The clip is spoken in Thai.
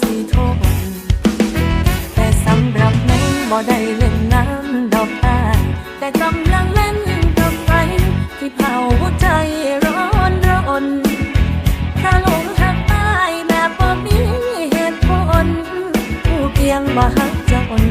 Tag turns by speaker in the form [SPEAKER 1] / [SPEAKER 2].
[SPEAKER 1] สีทนแต่สำหรับแม่บ่ได้เล่นน้ำดอกตาแต่กำลังเล่นกับไฟที่เผาหัวใจร้อนร้อนถ้าลงทางใต้แบบบ่มีเหตุผลผู้เพียงบ่หักจะอน